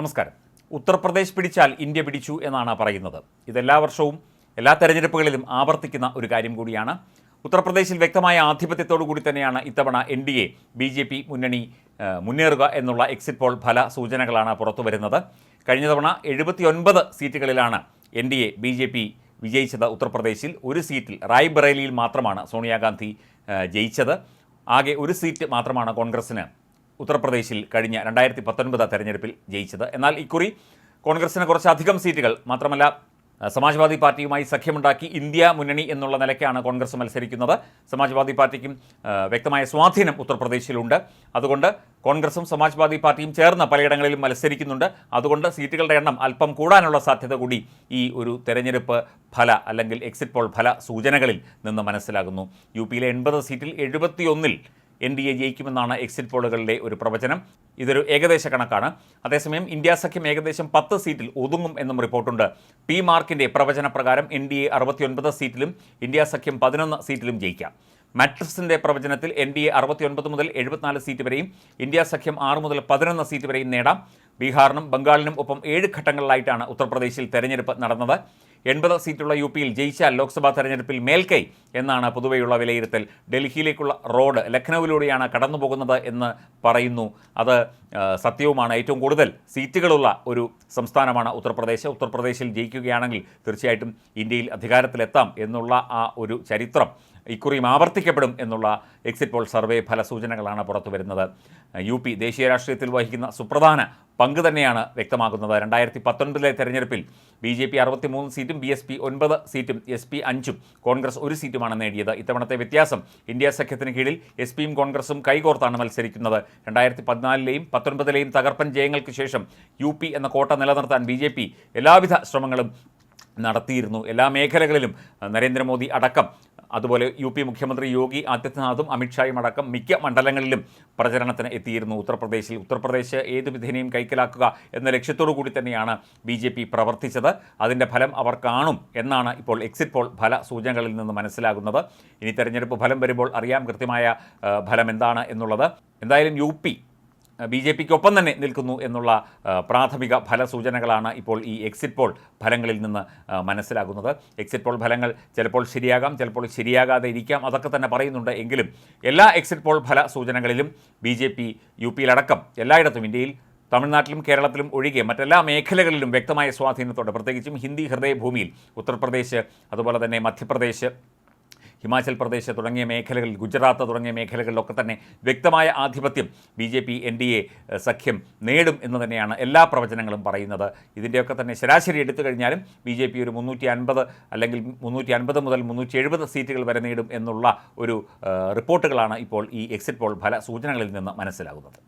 നമസ്കാരം. ഉത്തർപ്രദേശ് പിടിച്ചാൽ ഇന്ത്യ പിടിച്ചു എന്നാണ് പറയുന്നത്. ഇതെല്ലാ വർഷവും എല്ലാ തെരഞ്ഞെടുപ്പുകളിലും ആവർത്തിക്കുന്ന ഒരു കാര്യം കൂടിയാണ്. ഉത്തർപ്രദേശിൽ വ്യക്തമായ ആധിപത്യത്തോടു കൂടി തന്നെയാണ് ഇത്തവണ N D A B J P മുന്നണി മുന്നേറുക എന്നുള്ള എക്സിറ്റ് പോൾ ഫല സൂചനകളാണ് പുറത്തു വരുന്നത്. കഴിഞ്ഞ തവണ എഴുപത്തിയൊൻപത് സീറ്റുകളിലാണ് N D A B J P വിജയിച്ചത് ഉത്തർപ്രദേശിൽ. ഒരു സീറ്റിൽ റായ്ബറേലിയിൽ മാത്രമാണ് സോണിയാഗാന്ധി ജയിച്ചത്. ആകെ ഒരു സീറ്റ് മാത്രമാണ് കോൺഗ്രസിന് ഉത്തർപ്രദേശിൽ കഴിഞ്ഞ രണ്ടായിരത്തി പത്തൊൻപത് തെരഞ്ഞെടുപ്പിൽ ജയിച്ചത്. എന്നാൽ ഇക്കുറി കോൺഗ്രസിന് കുറച്ചധികം സീറ്റുകൾ മാത്രമല്ല സമാജ്വാദി പാർട്ടിയുമായി സഖ്യമുണ്ടാക്കി ഇന്ത്യ മുന്നണി എന്നുള്ള നിലയ്ക്കാണ് കോൺഗ്രസ് മത്സരിക്കുന്നത്. സമാജ്വാദി പാർട്ടിക്കും വ്യക്തമായ സ്വാധീനം ഉത്തർപ്രദേശിലുണ്ട്. അതുകൊണ്ട് കോൺഗ്രസും സമാജ്വാദി പാർട്ടിയും ചേർന്ന് പലയിടങ്ങളിലും മത്സരിക്കുന്നുണ്ട്. അതുകൊണ്ട് സീറ്റുകളുടെ എണ്ണം അല്പം കൂടാനുള്ള സാധ്യത കൂടി ഈ ഒരു തെരഞ്ഞെടുപ്പ് ഫല അല്ലെങ്കിൽ എക്സിറ്റ് പോൾ ഫല സൂചനകളിൽ നിന്ന് മനസ്സിലാകുന്നു. യു പിയിലെ എൺപത് സീറ്റിൽ എഴുപത്തിയൊന്നിൽ എൻ ഡി എ ജയിക്കുമെന്നാണ് എക്സിറ്റ് പോളുകളിലെ ഒരു പ്രവചനം. ഇതൊരു ഏകദേശ കണക്കാണ്. അതേസമയം ഇന്ത്യ സഖ്യം ഏകദേശം പത്ത് സീറ്റിൽ ഒതുങ്ങും എന്നും റിപ്പോർട്ടുണ്ട്. പി മാർക്കിന്റെ പ്രവചന പ്രകാരം എൻ ഡി എ അറുപത്തിയൊൻപത് സീറ്റിലും ഇന്ത്യ സഖ്യം പതിനൊന്ന് സീറ്റിലും ജയിക്കാം. മാട്രിക്സിന്റെ പ്രവചനത്തിൽ എൻ ഡി എ അറുപത്തിയൊൻപത് മുതൽ എഴുപത്തിനാല് സീറ്റ് വരെയും ഇന്ത്യ സഖ്യം ആറ് മുതൽ പതിനൊന്ന് സീറ്റ് വരെയും നേടാം. ബീഹാറിനും ബംഗാളിനും ഒപ്പം ഏഴ് ഘട്ടങ്ങളിലായിട്ടാണ് ഉത്തർപ്രദേശിൽ തെരഞ്ഞെടുപ്പ് നടന്നത്. എൺപത് സീറ്റുള്ള യു പിയിൽ ജയിച്ചാൽ ലോക്സഭാ തെരഞ്ഞെടുപ്പിൽ മേൽക്കൈ എന്നാണ് പൊതുവെയുള്ള വിലയിരുത്തൽ. ഡൽഹിയിലേക്കുള്ള റോഡ് ലഖ്നൌവിലൂടെയാണ് കടന്നു പോകുന്നത് എന്ന് പറയുന്നു. അത് സത്യവുമാണ്. ഏറ്റവും കൂടുതൽ സീറ്റുകളുള്ള ഒരു സംസ്ഥാനമാണ് ഉത്തർപ്രദേശ്. ഉത്തർപ്രദേശിൽ ജയിക്കുകയാണെങ്കിൽ തീർച്ചയായിട്ടും ഇന്ത്യയിൽ അധികാരത്തിലെത്താം എന്നുള്ള ആ ഒരു ചരിത്രം ഇക്കുറിയും ആവർത്തിക്കപ്പെടും എന്നുള്ള എക്സിറ്റ് പോൾ സർവേ ഫലസൂചനകളാണ് പുറത്തു വരുന്നത് യു പി ദേശീയ രാഷ്ട്രീയത്തിൽ വഹിക്കുന്ന സുപ്രധാന പങ്ക് തന്നെയാണ് വ്യക്തമാക്കുന്നത്. രണ്ടായിരത്തി പത്തൊൻപതിലെ തെരഞ്ഞെടുപ്പിൽ ബി ജെ പി അറുപത്തിമൂന്ന് സീറ്റും ബി എസ് പി ഒൻപത് സീറ്റും എസ് പി അഞ്ചും. കോൺഗ്രസ് ഒരു സീറ്റുമാണ് നേടിയത്. ഇത്തവണത്തെ വ്യത്യാസം ഇന്ത്യ സഖ്യത്തിന് കീഴിൽ എസ് പിയും കോൺഗ്രസും കൈകോർത്താണ് മത്സരിക്കുന്നത്. രണ്ടായിരത്തി പതിനാലിലെയും പത്തൊൻപതിലെയും തകർപ്പൻ ജയങ്ങൾക്ക് ശേഷം യു പി എന്ന കോട്ട നിലനിർത്താൻ ബി ജെ പി എല്ലാവിധ ശ്രമങ്ങളും നടത്തിയിരുന്നു. എല്ലാ മേഖലകളിലും നരേന്ദ്രമോദി അടക്കം അതുപോലെ യു പി മുഖ്യമന്ത്രി യോഗി ആദിത്യനാഥും അമിത്ഷായും അടക്കം മിക്ക മണ്ഡലങ്ങളിലും പ്രചരണത്തിന് എത്തിയിരുന്നു. ഉത്തർപ്രദേശിൽ ഉത്തർപ്രദേശ് ഏത് വിധേനയും കൈക്കലാക്കുക എന്ന ലക്ഷ്യത്തോടു കൂടി തന്നെയാണ് ബി ജെ പി പ്രവർത്തിച്ചത്. അതിന്റെ ഫലം അവർ കാണും എന്നാണ് ഇപ്പോൾ എക്സിറ്റ് പോൾ ഫല സൂചനകളിൽ നിന്ന് മനസ്സിലാകുന്നത്. ഇനി തെരഞ്ഞെടുപ്പ് ഫലം വരുമ്പോൾ അറിയാം കൃത്യമായ ഫലം എന്താണ് എന്നുള്ളത്. എന്തായാലും യു ബി ജെ പിക്കൊപ്പം തന്നെ നിൽക്കുന്നു എന്നുള്ള പ്രാഥമിക ഫലസൂചനകളാണ് ഇപ്പോൾ ഈ എക്സിറ്റ് പോൾ ഫലങ്ങളിൽ നിന്ന് മനസ്സിലാകുന്നത്. എക്സിറ്റ് പോൾ ഫലങ്ങൾ ചിലപ്പോൾ ശരിയാകാം ചിലപ്പോൾ ശരിയാകാതെ ഇരിക്കാം അതൊക്കെ തന്നെ പറയുന്നുണ്ട്. എങ്കിലും എല്ലാ എക്സിറ്റ് പോൾ ഫല സൂചനകളിലും ബി ജെ പി യു പിയിലടക്കം എല്ലായിടത്തും ഇന്ത്യയിൽ തമിഴ്നാട്ടിലും കേരളത്തിലും ഒഴികെ മറ്റെല്ലാ മേഖലകളിലും വ്യക്തമായ സ്വാധീനത്തോടെ പ്രത്യേകിച്ചും ഹിന്ദി ഹൃദയഭൂമിയിൽ ഉത്തർപ്രദേശ് അതുപോലെ തന്നെ മധ്യപ്രദേശ് ഹിമാചൽ പ്രദേശ് തുടങ്ങിയ മേഖലകളിൽ ഗുജറാത്ത് തുടങ്ങിയ മേഖലകളിലൊക്കെ തന്നെ വ്യക്തമായ ആധിപത്യം B J P N D A സഖ്യം നേടും എന്ന് തന്നെയാണ് എല്ലാ പ്രവചനങ്ങളും പറയുന്നത്. ഇതിന്റെയൊക്കെ തന്നെ ശരാശരി എടുത്തു കഴിഞ്ഞാലും ബി ജെ പി ഒരു മുന്നൂറ്റി അൻപത് അല്ലെങ്കിൽ മുന്നൂറ്റി അൻപത് മുതൽ മുന്നൂറ്റി എഴുപത് സീറ്റുകൾ വരെ നേടും എന്നുള്ള ഒരു റിപ്പോർട്ടുകളാണ് ഇപ്പോൾ ഈ എക്സിറ്റ് പോൾ ഫല സൂചനകളിൽ നിന്ന് മനസ്സിലാകുന്നത്.